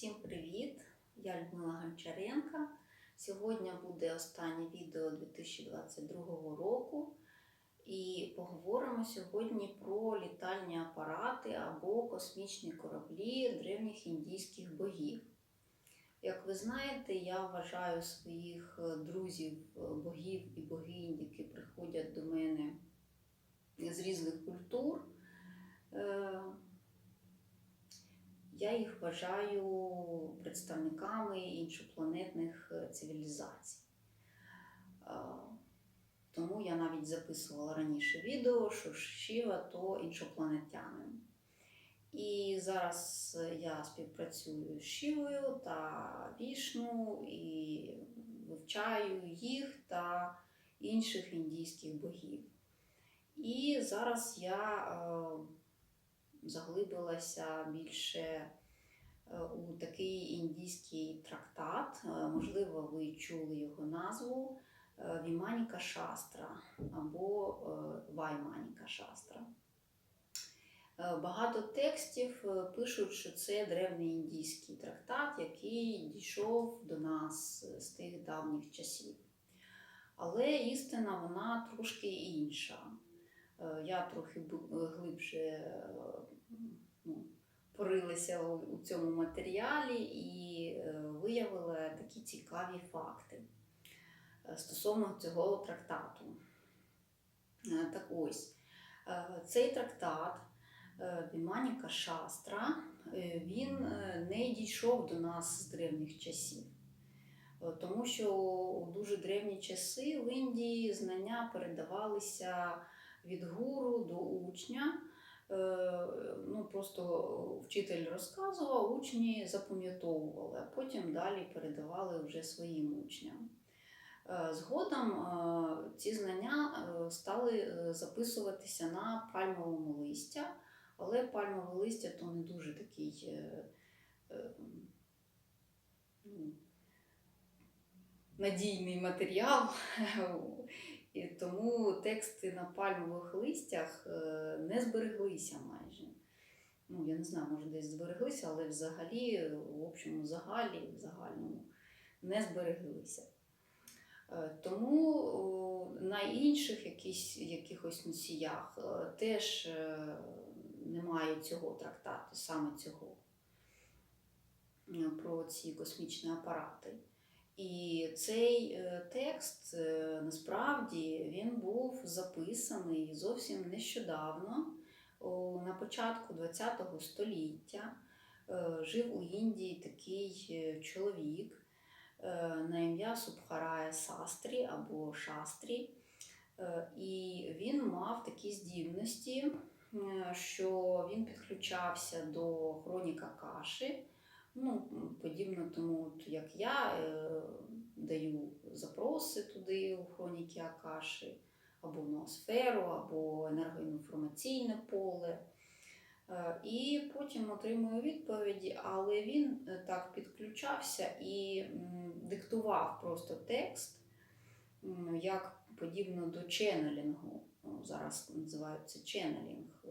Всім привіт! Я Людмила Гончаренка. Сьогодні буде останнє відео 2022 року. І поговоримо сьогодні про літальні апарати або космічні кораблі древніх індійських богів. Як ви знаєте, я вважаю своїх е, друзів, е, богів і богинь, які приходять до мене з різних культур. Е, я їх вважаю представниками іншопланетних е, цивілізацій. Е, Тому я навіть записувала раніше відео, що Шіва то іншопланетянин. І зараз я співпрацюю з Шівою та Вішну і вивчаю їх та інших індійських богів. І зараз я е, заглибилася більше е, у такий індійський трактат. Е, Можливо, ви чули його назву е, Віманіка Шастра або Вайманіка Шастра. Багато текстів пишуть, що це древньоіндійський трактат, який дійшов до нас з тих давніх часів. Але істина вона трошки інша. Е, Я трохи глибше е, ну, порилася у цьому матеріалі і е, виявила такі цікаві факти е, стосовно цього трактату. Е, Так ось, е, цей трактат е, Віманіка Шастра, е, він е, не дійшов до нас з древніх часів. Е, Тому що у дуже древні часи в Індії знання передавалися від гуру до учня. Е, Ну, просто вчитель розказував, учні запам'ятовували, а потім далі передавали вже своїм учням. Е, Згодом е, ці знання стали записуватися на пальмовому листя, але пальмове листя то не дуже такий ну, надійний матеріал. І тому тексти на пальмових листях е, не збереглися майже. Ну, я не знаю, може десь збереглися, але взагалі, в общому загалі, в загальному не збереглися. Е, Тому на інших якісь, якихось носіях е, теж е, немає цього трактату, саме цього е, про ці космічні апарати. І цей е, текст е, насправді він був записаний зовсім нещодавно, на початку ХХ століття. Е, Жив у Індії такий чоловік на ім'я Субхарая Састрі або Шастрі. І він мав такі здібності, що він підключався до хроніка каші. Ну, подібно тому, як я е, даю запроси туди у хроніки Акаші, або ноосферу, або енергоінформаційне поле. Е, І потім отримую відповіді, але він е, так підключався і м, диктував просто текст, м, як подібно до ченнелінгу. Зараз називають це ченнелінг. Е,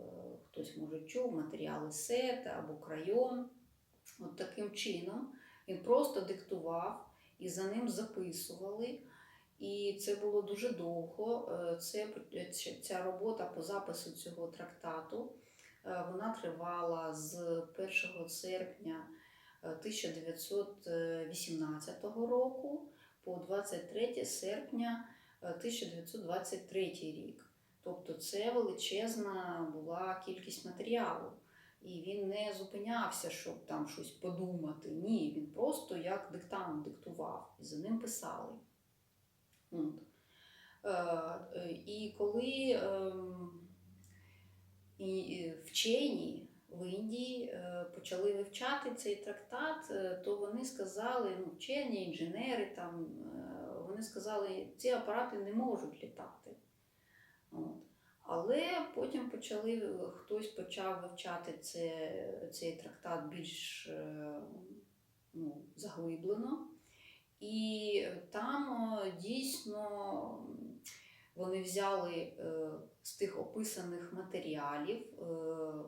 Хтось може чув матеріали сета або крайон. От таким чином він просто диктував і за ним записували. І це було дуже довго. Е, Це, ця робота по запису цього трактату е, вона тривала з 1 серпня е, 1918 року по 23 серпня е, 1923 рік. Тобто це величезна була кількість матеріалу. І він не зупинявся, щоб там щось подумати. Ні, він просто як диктант диктував і за ним писали. От. Е, е, і коли ем, і, вчені в Індії е, почали вивчати цей трактат, е, то вони сказали, ну, вчені, інженери, там, е, вони сказали, ці апарати не можуть літати. От. Але потім почали, хтось почав вивчати це, цей трактат більш е, ну, заглиблено. І там е, дійсно Вони взяли е, з тих описаних матеріалів, е,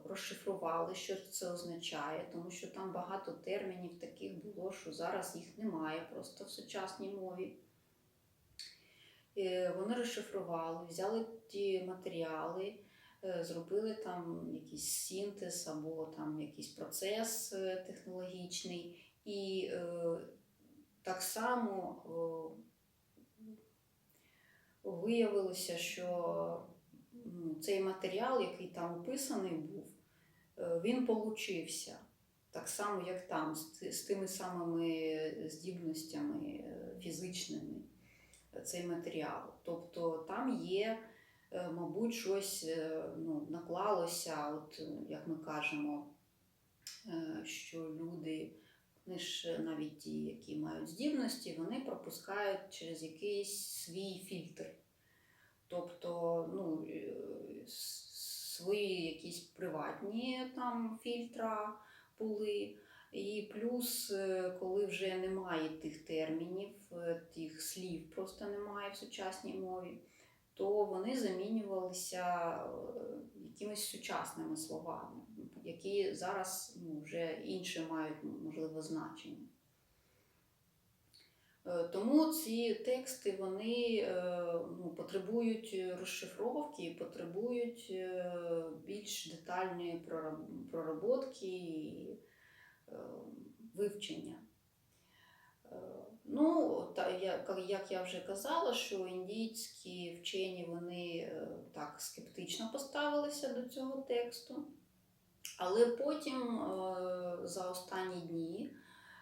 розшифрували, що це означає, тому що там багато термінів таких було, що зараз їх немає просто в сучасній мові. Е, Вони розшифрували, взяли ті матеріали, е, зробили там якийсь синтез або там якийсь процес е, технологічний, і так само виявилося, що ну, цей матеріал, який там описаний був, він получився. Так само, як там, з, тими самими здібностями фізичними цей матеріал. Тобто там є, е, мабуть, щось е, ну, наклалося, от, е, як ми кажемо, що люди, вони ж навіть ті, які мають здібності, вони пропускають через якийсь свій фільтр. Тобто, ну, свої якісь приватні там фільтра були. І плюс, е, коли вже немає тих термінів, е, тих слів просто немає в сучасній мові, то вони замінювалися е, якимись сучасними словами, які зараз ну, вже інше мають можливо значення. Тому ці тексти вони ну, потребують розшифровки потребують більш детальної е, вивчення. Е, Ну, та, як я вже казала, що індійські вчені вони е, так скептично поставилися до цього тексту. Але потім е, за останні дні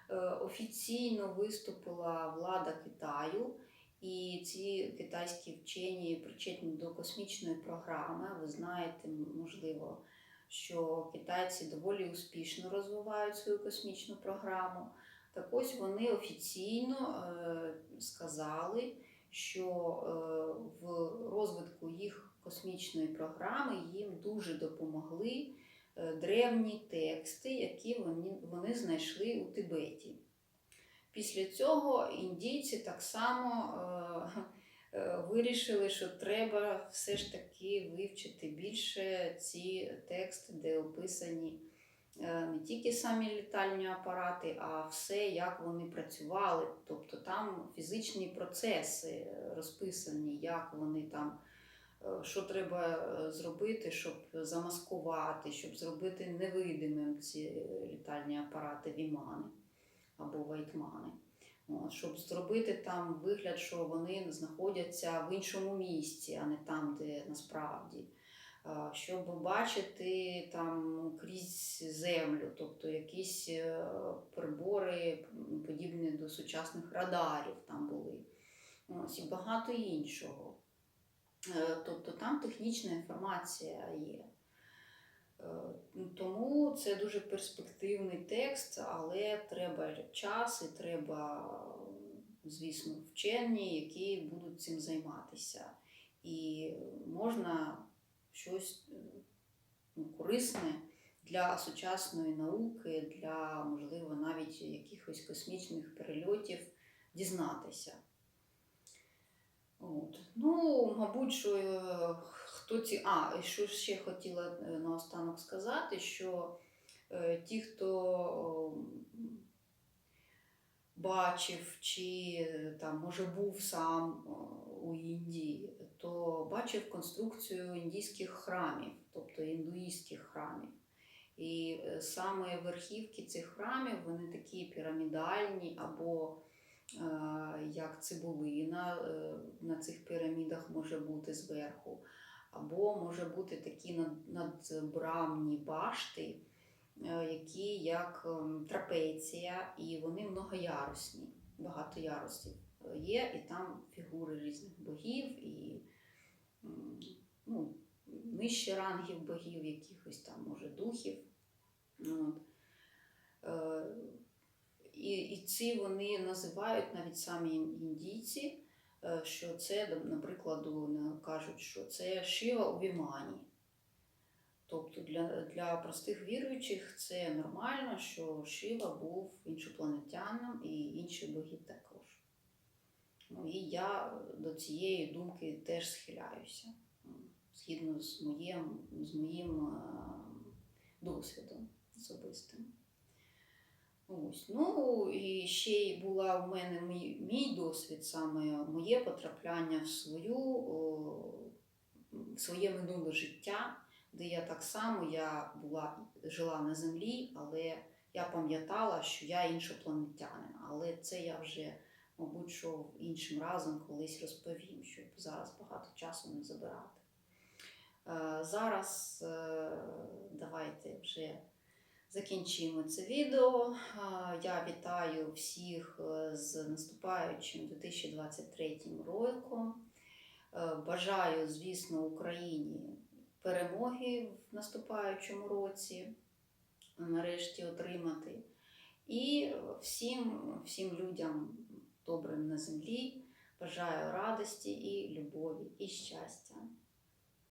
е, офіційно виступила влада Китаю, і ці китайські вчені причетні до космічної програми. Ви знаєте, можливо, що китайці доволі успішно розвивають свою космічну програму. Так ось вони офіційно е, сказали, що е, в розвитку їх космічної програми їм дуже допомогли е, древні тексти, які вони, вони знайшли у Тибеті. Після цього індійці так само вирішили, що треба все ж таки вивчити більше ці тексти, де описані е, не тільки самі літальні апарати, а все, як вони працювали. Тобто там фізичні процеси е, розписані, як вони там. е, Що треба е, зробити, щоб замаскувати, щоб зробити невидимим ці е, літальні апарати Вімани або Вайтмани. От, щоб зробити там вигляд, що вони знаходяться в іншому місці, а не там, де насправді. Щоб бачити там крізь землю, тобто якісь е, прибори, подібні до сучасних радарів там були. Ось, і багато іншого. Е, Тобто там технічна інформація є. Тому це дуже перспективний текст, але треба час і треба, звісно, вчені, які будуть цим займатися. І можна щось ну, корисне для сучасної науки, для, можливо, навіть якихось космічних перельотів дізнатися. От. Ну, мабуть, що е, хто ці. А, і що ще хотіла е, наостанок сказати, що е, ті, хто бачив чи е, там, може, був сам у Індії, то бачив конструкцію індійських храмів, тобто індуїстських храмів. І саме верхівки цих храмів вони такі пірамідальні або як цибулина на цих пірамідах може бути зверху, або може бути такі надбрамні башти, е, які як ем, трапеція, і вони многоярусні, багато ярусів е, є, і там фігури різних богів, і ну, нижче рангів богів, якихось там, може, духів. От. Е, І, і ці вони називають навіть самі індійці, що це, наприклад, кажуть, що це Шива у Вімані. Тобто для, для простих віруючих це нормально, що Шива був іншопланетянином і інші боги також. Ну і я до цієї думки теж схиляюся, згідно з моїм, з моїм е, досвідом особистим. Ось. Ну і ще й була в мене мій, мій досвід, саме моє потрапляння в свою, о, своє минуле життя, де я так само я була, жила на землі, але я пам'ятала, що я іншопланетянин. Але це я вже, мабуть, що іншим разом колись розповім, щоб зараз багато часу не забирати. Е, Зараз е, давайте вже закінчимо це відео. Я вітаю всіх е, з наступаючим 2023 роком. Е, Бажаю, звісно, Україні перемоги в наступаючому році, нарешті отримати. І всім, всім людям добрим на землі бажаю радості і любові і щастя.